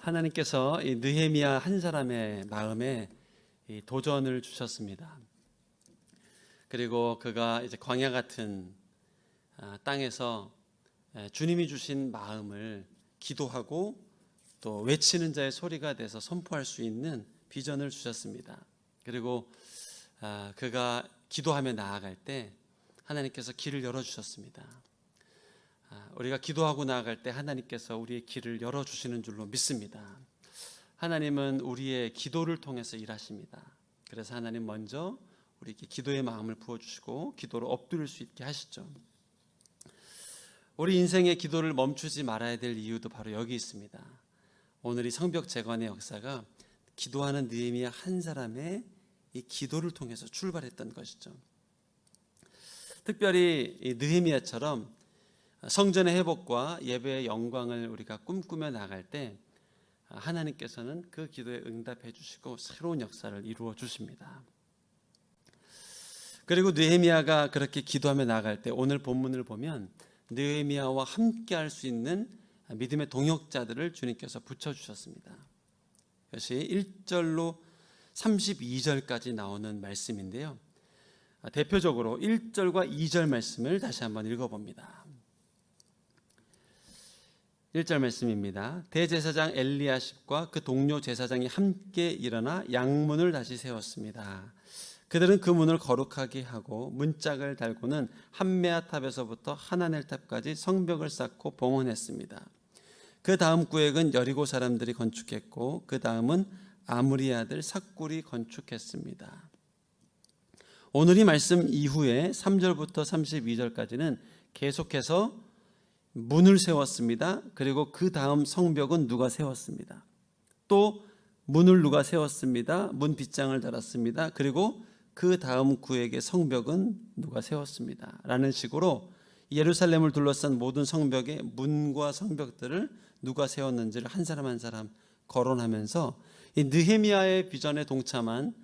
하나님께서 이 느헤미야 한 사람의 마음에 이 도전을 주셨습니다. 그리고 그가 이제 광야 같은 아, 땅에서 에, 주님이 주신 마음을 기도하고 또 외치는 자의 소리가 돼서 선포할 수 있는 비전을 주셨습니다. 그리고 아, 그가 기도하며 나아갈 때 하나님께서 길을 열어 주셨습니다. 아, 우리가 기도하고 나아갈 때 하나님께서 우리의 길을 열어 주시는 줄로 믿습니다. 하나님은 우리의 기도를 통해서 일하십니다. 그래서 하나님 먼저 우리에게 기도의 마음을 부어 주시고 기도로 엎드릴 수 있게 하시죠. 우리 인생의 기도를 멈추지 말아야 될 이유도 바로 여기 있습니다. 오늘 이 성벽 재건의 역사가 기도하는 느헤미야 한 사람의 이 기도를 통해서 출발했던 것이죠. 특별히 이 느헤미야처럼 성전의 회복과 예배의 영광을 우리가 꿈꾸며 나갈 때 하나님께서는 그 기도에 응답해 주시고 새로운 역사를 이루어 주십니다. 그리고 느헤미야가 그렇게 기도하며 나갈 때 오늘 본문을 보면 느헤미야와 함께 할 수 있는 믿음의 동역자들을 주님께서 붙여 주셨습니다. 이것이 1절로 32절까지 나오는 말씀인데요. 대표적으로 1절과 2절 말씀을 다시 한번 읽어 봅니다. 1절 말씀입니다. 대제사장 엘리야십과 그 동료 제사장이 함께 일어나 양문을 다시 세웠습니다. 그들은 그 문을 거룩하게 하고 문짝을 달고는 한메아 탑에서부터 하나넬 탑까지 성벽을 쌓고 봉헌했습니다. 그 다음 구획은 여리고 사람들이 건축했고 그 다음은 아무리 아들 삭굴이 건축했습니다. 오늘 이 말씀 이후에 3절부터 32절까지는 계속해서 문을 세웠습니다. 그리고 그 다음 성벽은 누가 세웠습니다. 또 문을 누가 세웠습니다. 문 빗장을 달았습니다. 그리고 그 다음 구에게 성벽은 누가 세웠습니다. 라는 식으로 예루살렘을 둘러싼 모든 성벽의 문과 성벽들을 누가 세웠는지를 한 사람 한 사람 거론하면서 이 느헤미야의 비전에 동참한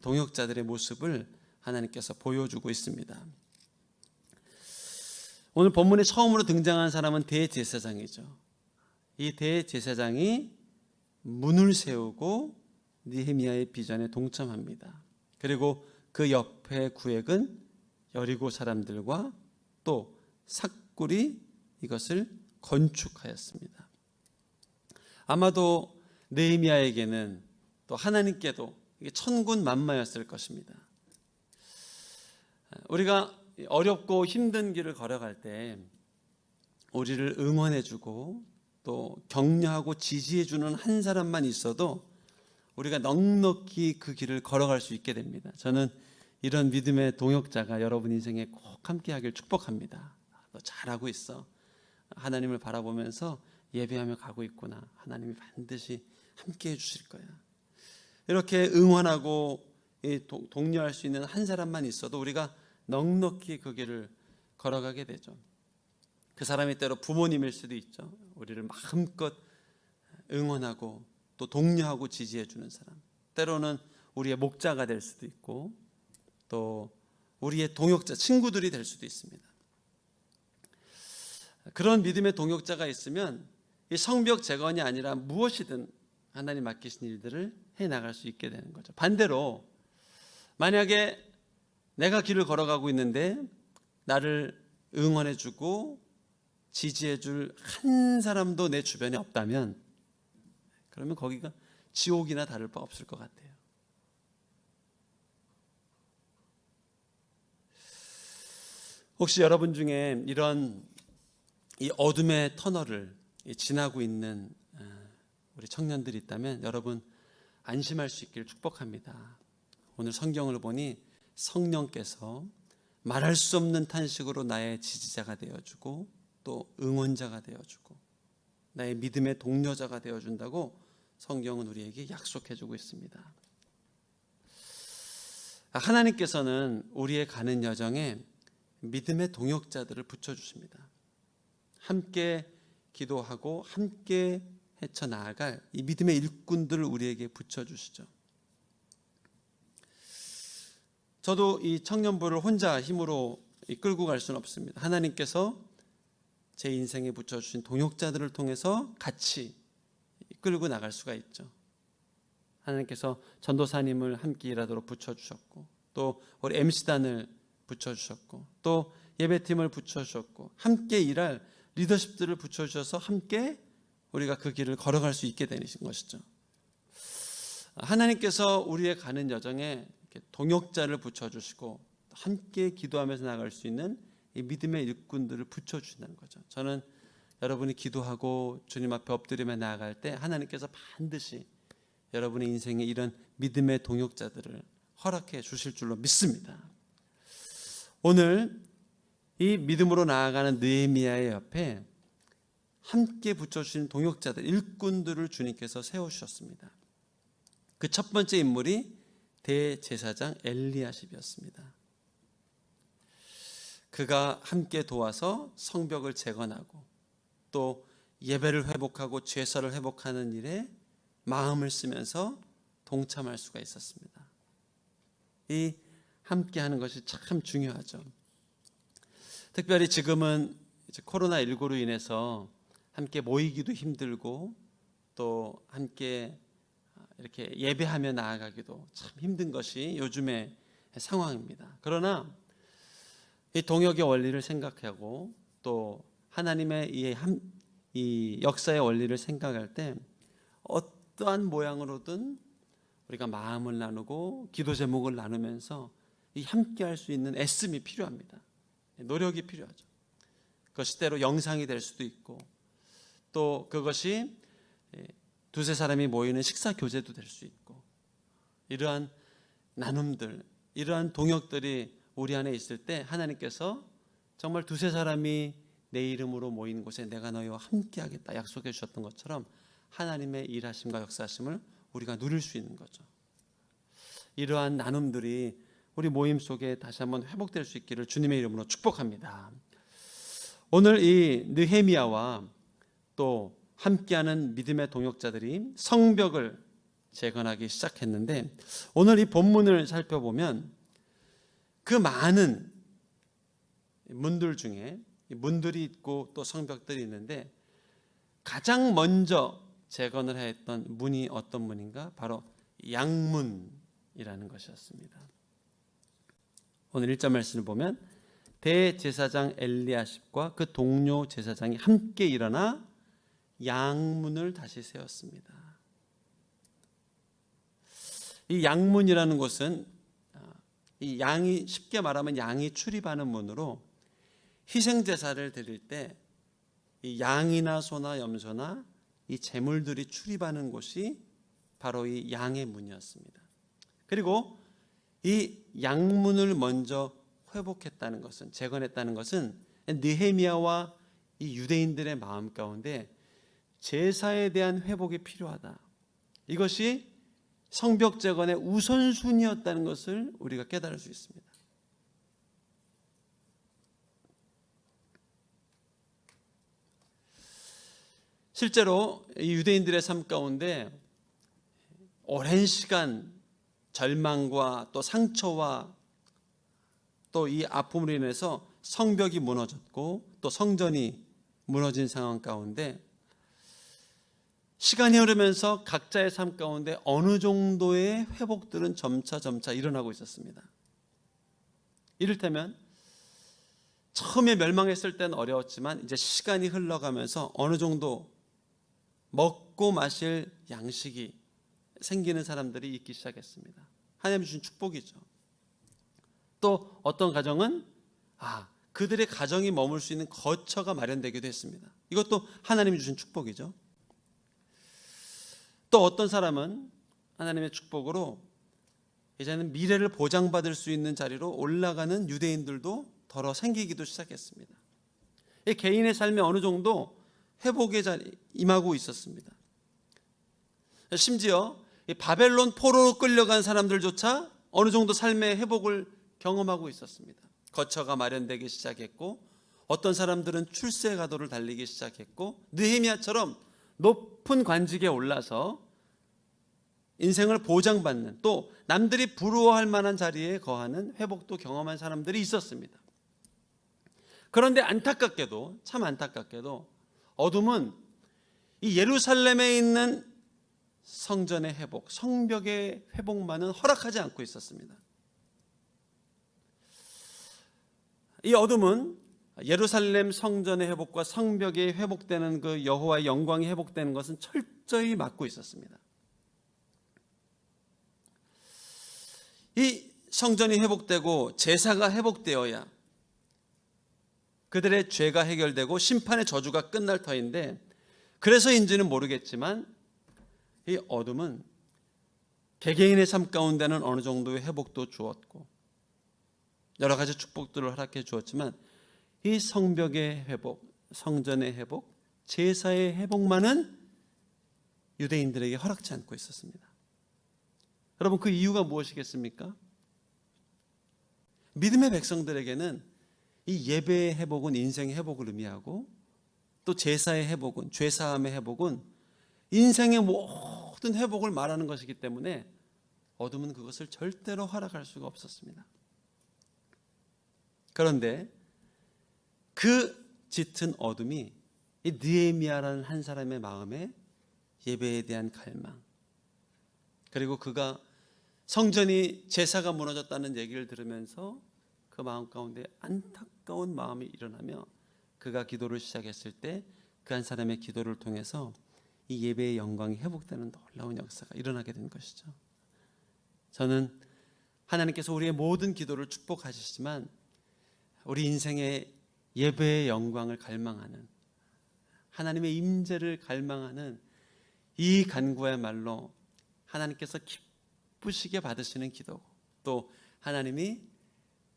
동역자들의 모습을 하나님께서 보여주고 있습니다. 오늘 본문에 처음으로 등장한 사람은 대제사장이죠. 이 대제사장이 문을 세우고 느헤미야의 비전에 동참합니다. 그리고 그 옆에 구획은 여리고 사람들과 또 삭굴이 이것을 건축하였습니다. 아마도 느헤미야에게는 또 하나님께도 천군 만마였을 것입니다. 우리가 어렵고 힘든 길을 걸어갈 때 우리를 응원해주고 또 격려하고 지지해주는 한 사람만 있어도 우리가 넉넉히 그 길을 걸어갈 수 있게 됩니다. 저는 이런 믿음의 동역자가 여러분 인생에 꼭 함께하길 축복합니다. 너 잘하고 있어. 하나님을 바라보면서 예배하며 가고 있구나. 하나님이 반드시 함께해 주실 거야. 이렇게 응원하고 독려할 수 있는 한 사람만 있어도 우리가 넉넉히 그 길을 걸어가게 되죠. 그 사람이 때로 부모님일 수도 있죠. 우리를 마음껏 응원하고 또 독려하고 지지해 주는 사람. 때로는 우리의 목자가 될 수도 있고 또 우리의 동역자 친구들이 될 수도 있습니다. 그런 믿음의 동역자가 있으면 이 성벽 재건이 아니라 무엇이든 하나님 맡기신 일들을 해 나갈 수 있게 되는 거죠. 반대로 만약에 내가 길을 걸어가고 있는데 나를 응원해 주고 지지해 줄 한 사람도 내 주변에 없다면 그러면 거기가 지옥이나 다를 바 없을 것 같아요. 혹시 여러분 중에 이런 이 어둠의 터널을 지나고 있는 어, 우리 청년들이 있다면 여러분 안심할 수 있기를 축복합니다. 오늘 성경을 보니 성령께서 말할 수 없는 탄식으로 나의 지지자가 되어주고 또 응원자가 되어주고 나의 믿음의 동료자가 되어준다고 성경은 우리에게 약속해주고 있습니다. 하나님께서는 우리의 가는 여정에 믿음의 동역자들을 붙여주십니다. 함께 기도하고 함께 헤쳐 나아갈 이 믿음의 일꾼들을 우리에게 붙여주시죠. 저도 이 청년부를 혼자 힘으로 이끌고 갈 수는 없습니다. 하나님께서 제 인생에 붙여주신 동역자들을 통해서 같이 이끌고 나갈 수가 있죠. 하나님께서 전도사님을 함께 일하도록 붙여주셨고 또 우리 MC단을 붙여주셨고 또 예배팀을 붙여주셨고 함께 일할 리더십들을 붙여주셔서 함께 우리가 그 길을 걸어갈 수 있게 되는 것이죠. 하나님께서 우리의 가는 여정에 동역자를 붙여주시고 함께 기도하면서 나갈 수 있는 이 믿음의 일꾼들을 붙여주신다는 거죠. 저는 여러분이 기도하고 주님 앞에 엎드리며 나아갈 때 하나님께서 반드시 여러분의 인생에 이런 믿음의 동역자들을 허락해 주실 줄로 믿습니다. 오늘 이 믿음으로 나아가는 느헤미야의 옆에 함께 붙여주신 동역자들, 일꾼들을 주님께서 세우셨습니다. 그 첫 번째 인물이 대제사장 엘리야십이었습니다. 그가 함께 도와서 성벽을 재건하고 또 예배를 회복하고 죄사를 회복하는 일에 마음을 쓰면서 동참할 수가 있었습니다. 이 함께 하는 것이 참 중요하죠. 특별히 지금은 코로나 19로 인해서 함께 모이기도 힘들고 또 함께 이렇게 예배하며 나아가기도 참 힘든 것이 요즘의 상황입니다. 그러나 이 동역의 원리를 생각하고 또 하나님의 이, 함, 이 역사의 원리를 생각할 때 어떠한 모양으로든 우리가 마음을 나누고 기도 제목을 나누면서 이 함께 할 수 있는 애씀이 필요합니다. 노력이 필요하죠. 그것이 때로 영상이 될 수도 있고 또 그것이 두세 사람이 모이는 식사 교제도 될 수 있고 이러한 나눔들, 이러한 동역들이 우리 안에 있을 때 하나님께서 정말 두세 사람이 내 이름으로 모인 곳에 내가 너희와 함께 하겠다 약속해 주셨던 것처럼 하나님의 일하심과 역사하심을 우리가 누릴 수 있는 거죠. 이러한 나눔들이 우리 모임 속에 다시 한번 회복될 수 있기를 주님의 이름으로 축복합니다. 오늘 이 느헤미야와 또 함께하는 믿음의 동역자들이 성벽을 재건하기 시작했는데 오늘 이 본문을 살펴보면 그 많은 문들 중에 문들이 있고 또 성벽들이 있는데 가장 먼저 재건을 했던 문이 어떤 문인가? 바로 양문이라는 것이었습니다. 오늘 1절 말씀을 보면 대제사장 엘리야십과 그 동료 제사장이 함께 일어나 양문을 다시 세웠습니다. 이 양문이라는 곳은 이 양이 쉽게 말하면 양이 출입하는 문으로 희생 제사를 드릴 때 이 양이나 소나 염소나 이 제물들이 출입하는 곳이 바로 이 양의 문이었습니다. 그리고 이 양문을 먼저 회복했다는 것은 재건했다는 것은 느헤미야와 이 유대인들의 마음 가운데 제사에 대한 회복이 필요하다. 이것이 성벽 재건의 우선순위였다는 것을 우리가 깨달을 수 있습니다. 실제로 이 유대인들의 삶 가운데 오랜 시간 절망과 또 상처와 또 이 아픔으로 인해서 성벽이 무너졌고 또 성전이 무너진 상황 가운데 시간이 흐르면서 각자의 삶 가운데 어느 정도의 회복들은 점차 점차 일어나고 있었습니다. 이를테면 처음에 멸망했을 때는 어려웠지만 이제 시간이 흘러가면서 어느 정도 먹고 마실 양식이 생기는 사람들이 있기 시작했습니다. 하나님 주신 축복이죠. 또 어떤 가정은 아 그들의 가정이 머물 수 있는 거처가 마련되기도 했습니다. 이것도 하나님이 주신 축복이죠. 또 어떤 사람은 하나님의 축복으로 이제는 미래를 보장받을 수 있는 자리로 올라가는 유대인들도 덜어 생기기도 시작했습니다. 이 개인의 삶에 어느 정도 자리 임하고 있었습니다. 심지어 바벨론 포로로 끌려간 사람들조차 어느 정도 삶의 회복을 경험하고 있었습니다. 거처가 마련되기 시작했고 어떤 사람들은 출세 가도를 달리기 시작했고 느헤미야처럼 높은 관직에 올라서 인생을 보장받는 또 남들이 부러워할 만한 자리에 거하는 회복도 경험한 사람들이 있었습니다. 그런데 안타깝게도 참 안타깝게도 어둠은 이 예루살렘에 있는 성전의 회복, 성벽의 회복만은 허락하지 않고 있었습니다. 이 어둠은 예루살렘 성전의 회복과 성벽이 회복되는 그 여호와의 영광이 회복되는 것은 철저히 막고 있었습니다. 이 성전이 회복되고 제사가 회복되어야 그들의 죄가 해결되고 심판의 저주가 끝날 터인데 그래서인지는 모르겠지만 이 어둠은 개개인의 삶 가운데는 어느 정도의 회복도 주었고 여러 가지 축복들을 허락해 주었지만 이 성벽의 회복, 성전의 회복, 제사의 회복만은 유대인들에게 허락지 않고 있었습니다. 여러분 그 이유가 무엇이겠습니까? 믿음의 백성들에게는 이 예배의 회복은 인생의 회복을 의미하고 또 제사의 회복은 죄사함의 회복은 인생의 모든 회복을 말하는 것이기 때문에 어둠은 그것을 절대로 허락할 수가 없었습니다. 그런데 그 짙은 어둠이 이 느헤미야라는 한 사람의 마음에 예배에 대한 갈망 그리고 그가 성전이 제사가 무너졌다는 얘기를 들으면서 그 마음 가운데 안타까운 마음이 일어나며 그가 기도를 시작했을 때 그 한 사람의 기도를 통해서 이 예배의 영광이 회복되는 놀라운 역사가 일어나게 된 것이죠. 저는 하나님께서 우리의 모든 기도를 축복하시지만 우리 인생의 예배의 영광을 갈망하는 하나님의 임재를 갈망하는 이 간구야말로 하나님께서 기쁘시게 받으시는 기도고 또 하나님이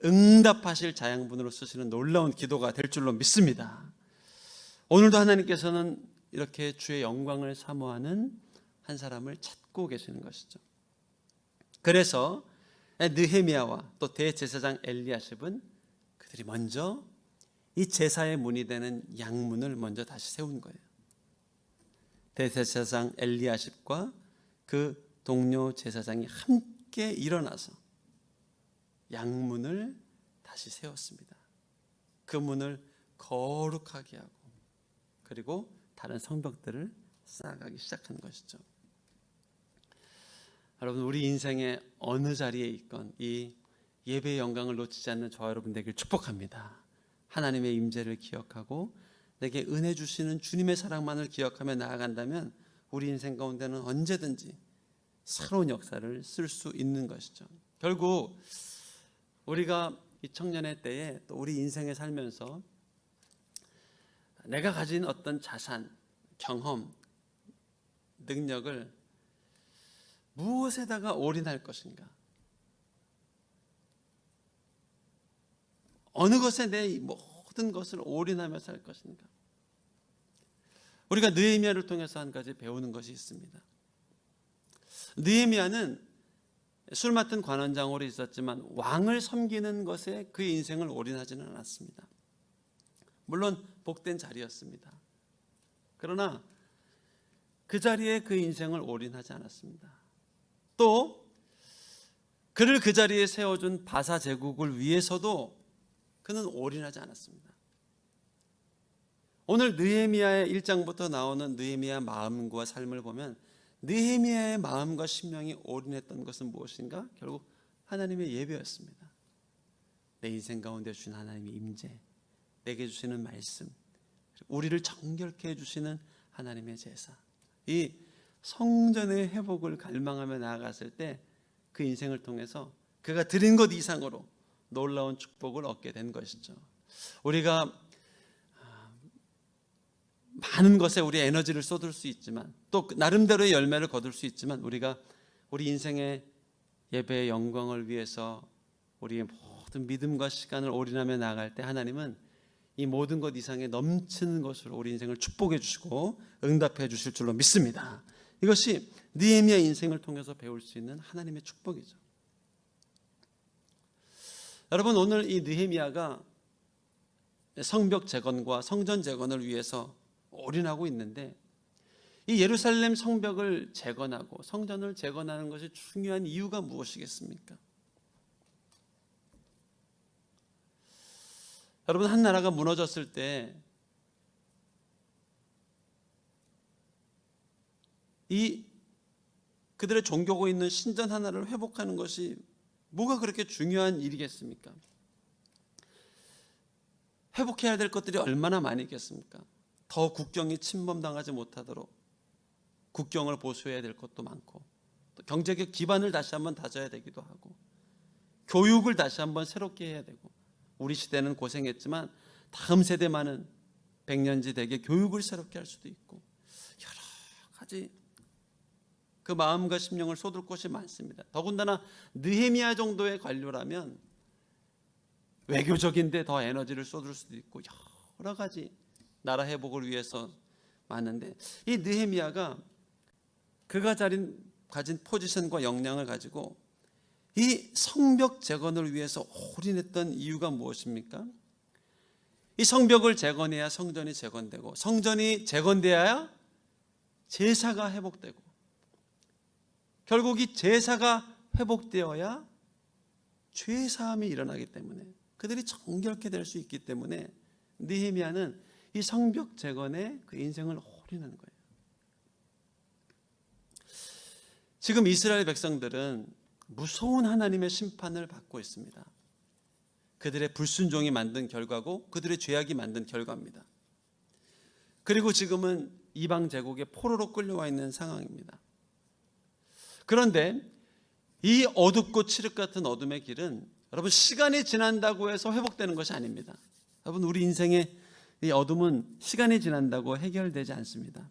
응답하실 자양분으로 쓰시는 놀라운 기도가 될 줄로 믿습니다. 오늘도 하나님께서는 이렇게 주의 영광을 사모하는 한 사람을 찾고 계시는 것이죠. 그래서 느헤미야와 또 대제사장 엘리야십은 그들이 먼저 이 제사의 문이 되는 양문을 먼저 다시 세운 거예요. 대제사장 엘리야십과 그 동료 제사장이 함께 일어나서 양문을 다시 세웠습니다. 그 문을 거룩하게 하고 그리고 다른 성벽들을 쌓아가기 시작한 것이죠. 여러분 우리 인생의 어느 자리에 있건 이 예배의 영광을 놓치지 않는 저와 여러분 되길 축복합니다. 하나님의 임재를 기억하고 내게 은혜 주시는 주님의 사랑만을 기억하며 나아간다면 우리 인생 가운데는 언제든지 새로운 역사를 쓸 수 있는 것이죠. 결국 우리가 이 청년의 때에 또 우리 인생에 살면서 내가 가진 어떤 자산, 경험, 능력을 무엇에다가 올인할 것인가? 어느 것에 내 모든 것을 올인하며 살 것인가? 우리가 느헤미야를 통해서 한 가지 배우는 것이 있습니다. 느헤미야는 술 맡은 관원장으로 있었지만 왕을 섬기는 것에 그의 인생을 올인하지는 않았습니다. 물론 복된 자리였습니다. 그러나 그 자리에 그 인생을 올인하지 않았습니다. 또 그를 그 자리에 세워준 바사 제국을 위해서도 그는 올인하지 않았습니다. 오늘 느헤미야의 1장부터 나오는 느헤미야 마음과 삶을 보면 느헤미야의 마음과 심령이 올인했던 것은 무엇인가? 결국 하나님의 예배였습니다. 내 인생 가운데 주신 하나님의 임재, 내게 주시는 말씀, 우리를 정결케 해 주시는 하나님의 제사. 이 성전의 회복을 갈망하며 나아갔을 때 그 인생을 통해서 그가 드린 것 이상으로 놀라운 축복을 얻게 된 것이죠. 우리가 많은 것에 우리 에너지를 쏟을 수 있지만 또 나름대로의 열매를 거둘 수 있지만 우리가 우리 인생의 예배의 영광을 위해서 우리의 모든 믿음과 시간을 올인하며 나아갈 때 하나님은 이 모든 것 이상의 넘치는 것으로 우리 인생을 축복해 주시고 응답해 주실 줄로 믿습니다. 이것이 느헤미야 인생을 통해서 배울 수 있는 하나님의 축복이죠. 여러분 오늘 이 느헤미야가 성벽 재건과 성전 재건을 위해서 올인하고 있는데 이 예루살렘 성벽을 재건하고 성전을 재건하는 것이 중요한 이유가 무엇이겠습니까? 여러분 한 나라가 무너졌을 때 이 그들의 종교고 있는 신전 하나를 회복하는 것이 뭐가 그렇게 중요한 일이겠습니까? 회복해야 될 것들이 얼마나 많이 있겠습니까? 더 국경이 침범당하지 못하도록 국경을 보수해야 될 것도 많고 또 경제적 기반을 다시 한번 다져야 되기도 하고 교육을 다시 한번 새롭게 해야 되고 우리 시대는 고생했지만 다음 세대만은 백년지 대계 교육을 새롭게 할 수도 있고 여러 가지 그 마음과 심령을 쏟을 곳이 많습니다. 더군다나 느헤미야 정도의 관료라면 외교적인데 더 에너지를 쏟을 수도 있고 여러 가지 나라 회복을 위해서 많은데 이 느헤미야가 그가 자린 가진 포지션과 역량을 가지고 이 성벽 재건을 위해서 올인했던 이유가 무엇입니까? 이 성벽을 재건해야 성전이 재건되고 성전이 재건되어야 제사가 회복되고 결국 이 제사가 회복되어야 죄 사함이 일어나기 때문에 그들이 정결케 될 수 있기 때문에 느헤미야는 이 성벽 재건에 그 인생을 올인하는 거예요. 지금 이스라엘 백성들은 무서운 하나님의 심판을 받고 있습니다. 그들의 불순종이 만든 결과고 그들의 죄악이 만든 결과입니다. 그리고 지금은 이방 제국의 포로로 끌려와 있는 상황입니다. 그런데 이 어둡고 칠흑 같은 어둠의 길은 여러분 시간이 지난다고 해서 회복되는 것이 아닙니다. 여러분 우리 인생의 이 어둠은 시간이 지난다고 해결되지 않습니다.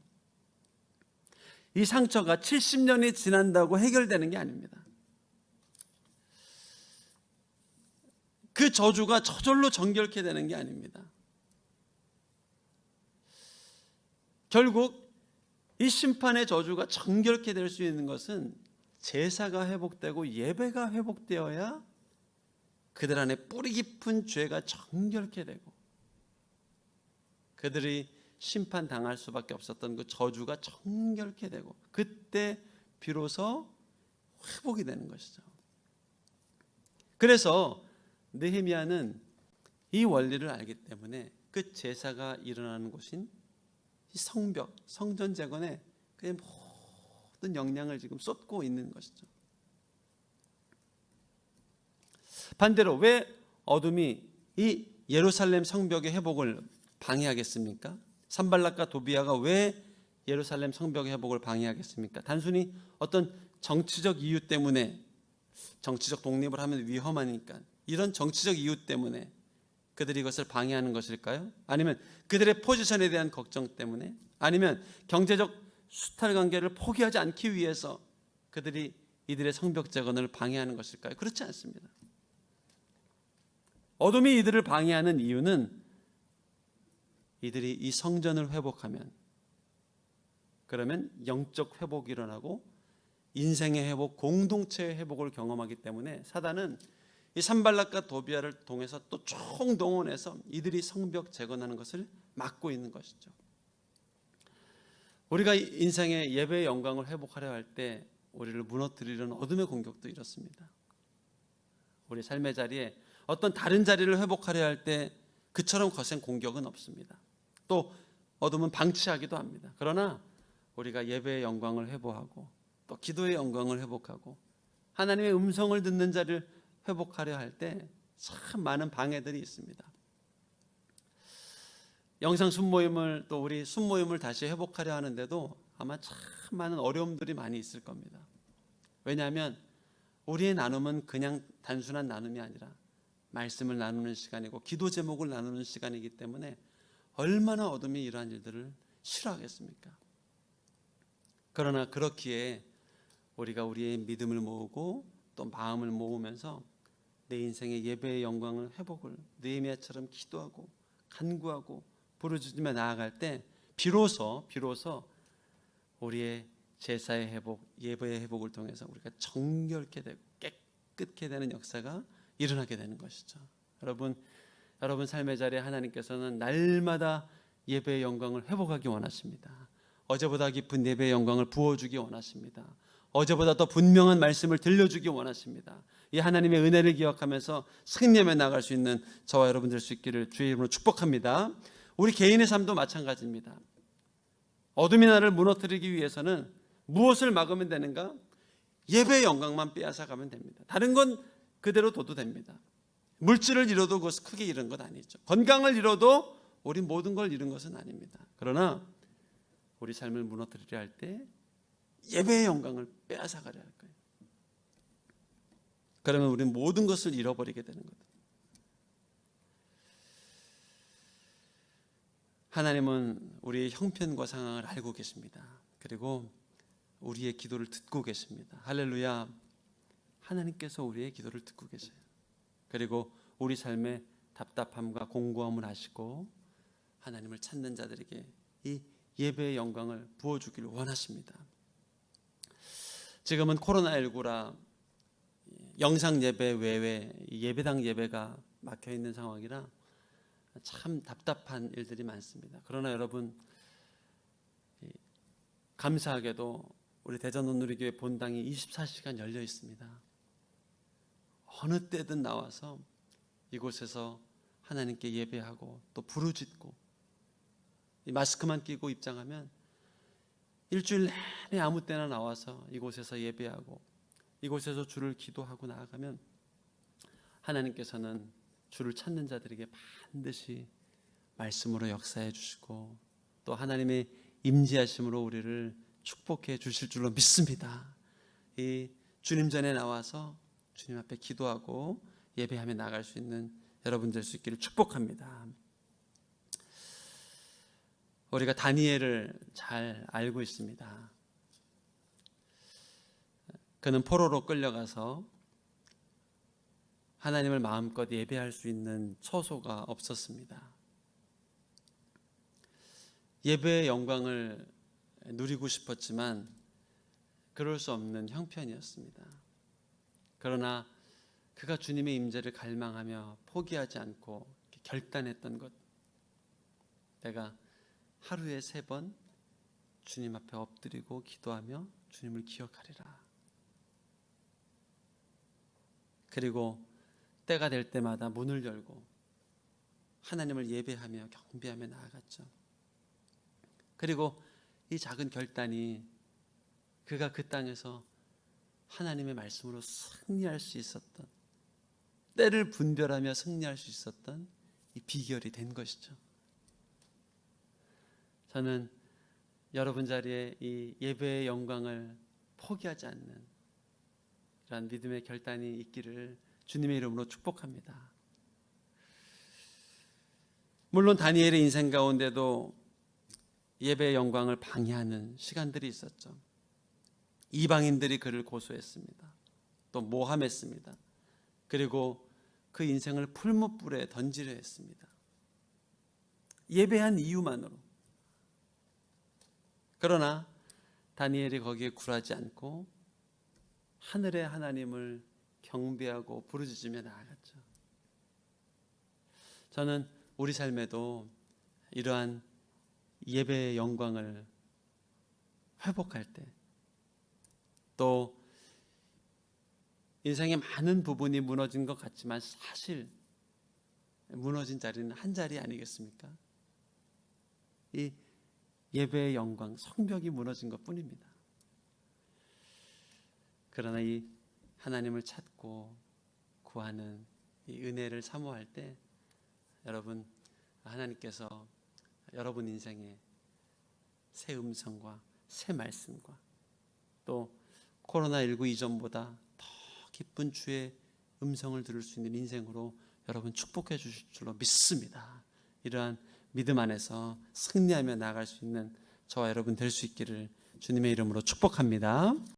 이 상처가 70년이 지난다고 해결되는 게 아닙니다. 그 저주가 저절로 정결케 되는 게 아닙니다. 결국 이 심판의 저주가 정결케 될 수 있는 것은 제사가 회복되고 예배가 회복되어야 그들 안에 뿌리 깊은 죄가 정결케 되고 그들이 심판 당할 수밖에 없었던 그 저주가 정결케 되고 그때 비로소 회복이 되는 것이죠. 그래서 느헤미야는 이 원리를 알기 때문에 그 제사가 일어나는 곳인 이 성벽, 성전 재건에 그의 모든 역량을 지금 쏟고 있는 것이죠. 반대로 왜 어둠이 이 예루살렘 성벽의 회복을 방해하겠습니까? 산발락과 도비아가 왜 예루살렘 성벽의 회복을 방해하겠습니까? 단순히 어떤 정치적 이유 때문에 정치적 독립을 하면 위험하니까 이런 정치적 이유 때문에 그들이 이것을 방해하는 것일까요? 아니면 그들의 포지션에 대한 걱정 때문에 아니면 경제적 수탈 관계를 포기하지 않기 위해서 그들이 이들의 성벽 재건을 방해하는 것일까요? 그렇지 않습니다. 어둠이 이들을 방해하는 이유는 이들이 이 성전을 회복하면 그러면 영적 회복이 일어나고 인생의 회복, 공동체의 회복을 경험하기 때문에 사단은 이 산발락과 도비아를 통해서 또 총동원해서 이들이 성벽 재건하는 것을 막고 있는 것이죠. 우리가 인생의 예배의 영광을 회복하려 할 때 우리를 무너뜨리는 어둠의 공격도 이렇습니다. 우리 삶의 자리에 어떤 다른 자리를 회복하려 할 때 그처럼 거센 공격은 없습니다. 또 어둠은 방치하기도 합니다. 그러나 우리가 예배의 영광을 회복하고 또 기도의 영광을 회복하고 하나님의 음성을 듣는 자를 회복하려 할 때 참 많은 방해들이 있습니다. 영상 순모임을 또 우리 순모임을 다시 회복하려 하는데도 아마 참 많은 어려움들이 많이 있을 겁니다. 왜냐하면 우리의 나눔은 그냥 단순한 나눔이 아니라 말씀을 나누는 시간이고 기도 제목을 나누는 시간이기 때문에 얼마나 어둠이 이러한 일들을 싫어하겠습니까? 그러나 그렇기에 우리가 우리의 믿음을 모으고 또 마음을 모으면서 내 인생의 예배의 영광을 회복을 느헤미야처럼 기도하고 간구하고 부르짖으며 나아갈 때 비로소 비로소 우리의 제사의 회복, 예배의 회복을 통해서 우리가 정결케 되고 깨끗게 되는 역사가 일어나게 되는 것이죠. 여러분, 여러분 삶의 자리에 하나님께서는 날마다 예배의 영광을 회복하기 원하십니다. 어제보다 깊은 예배의 영광을 부어주기 원하십니다. 어제보다 더 분명한 말씀을 들려주기 원하십니다. 이 하나님의 은혜를 기억하면서 승리하며 나갈 수 있는 저와 여러분 될 수 있기를 주의 이름으로 축복합니다. 우리 개인의 삶도 마찬가지입니다. 어둠이 나를 무너뜨리기 위해서는 무엇을 막으면 되는가? 예배의 영광만 빼앗아 가면 됩니다. 다른 건 그대로 둬도 됩니다. 물질을 잃어도 그것은 크게 잃은 것 아니죠. 건강을 잃어도 우리 모든 걸 잃은 것은 아닙니다. 그러나 우리 삶을 무너뜨리려 할 때 예배의 영광을 빼앗아 가려 할 거예요. 그러면 우리는 모든 것을 잃어버리게 되는 거죠. 하나님은 우리의 형편과 상황을 알고 계십니다. 그리고 우리의 기도를 듣고 계십니다. 할렐루야. 하나님께서 우리의 기도를 듣고 계세요. 그리고 우리 삶의 답답함과 공고함을 아시고 하나님을 찾는 자들에게 이 예배의 영광을 부어주기를 원하십니다. 지금은 코로나19라 영상 예배 외에 예배당 예배가 막혀 있는 상황이라 참 답답한 일들이 많습니다. 그러나 여러분 감사하게도 우리 대전 온누리교회 본당이 24시간 열려 있습니다. 어느 때든 나와서 이곳에서 하나님께 예배하고 또 부르짖고 이 마스크만 끼고 입장하면 일주일 내내 아무 때나 나와서 이곳에서 예배하고 이곳에서 주를 기도하고 나아가면 하나님께서는 주를 찾는 자들에게 반드시 말씀으로 역사해 주시고 또 하나님의 임재하심으로 우리를 축복해 주실 줄로 믿습니다. 이 주님 전에 나와서 주님 앞에 기도하고 예배하며 나갈 수 있는 여러분 될 수 있기를 축복합니다. 우리가 다니엘을 잘 알고 있습니다. 그는 포로로 끌려가서 하나님을 마음껏 예배할 수 있는 처소가 없었습니다. 예배의 영광을 누리고 싶었지만 그럴 수 없는 형편이었습니다. 그러나 그가 주님의 임재를 갈망하며 포기하지 않고 결단했던 것 내가 하루에 세 번 주님 앞에 엎드리고 기도하며 주님을 기억하리라. 그리고 때가 될 때마다 문을 열고 하나님을 예배하며 경배하며 나아갔죠. 그리고 이 작은 결단이 그가 그 땅에서 하나님의 말씀으로 승리할 수 있었던 때를 분별하며 승리할 수 있었던 이 비결이 된 것이죠. 저는 여러분 자리에 이 예배의 영광을 포기하지 않는 이러한 믿음의 결단이 있기를 주님의 이름으로 축복합니다. 물론 다니엘의 인생 가운데도 예배의 영광을 방해하는 시간들이 있었죠. 이방인들이 그를 고소했습니다. 또 모함했습니다. 그리고 그 인생을 풀무불에 던지려 했습니다. 예배한 이유만으로. 그러나 다니엘이 거기에 굴하지 않고 하늘의 하나님을 경배하고 부르짖으며 나아갔죠. 저는 우리 삶에도 이러한 예배의 영광을 회복할 때, 또 인생의 많은 부분이 무너진 것 같지만 사실 무너진 자리는 한 자리 아니겠습니까? 이 예배의 영광, 성벽이 무너진 것 뿐입니다. 그러나 이 하나님을 찾고 구하는 이 은혜를 사모할 때 여러분 하나님께서 여러분 인생에 새 음성과 새 말씀과 또 코로나 19 이전보다 더 기쁜 주의 음성을 들을 수 있는 인생으로 여러분 축복해 주실 줄로 믿습니다. 이러한 믿음 안에서 승리하며 나아갈 수 있는 저와 여러분 될 수 있기를 주님의 이름으로 축복합니다.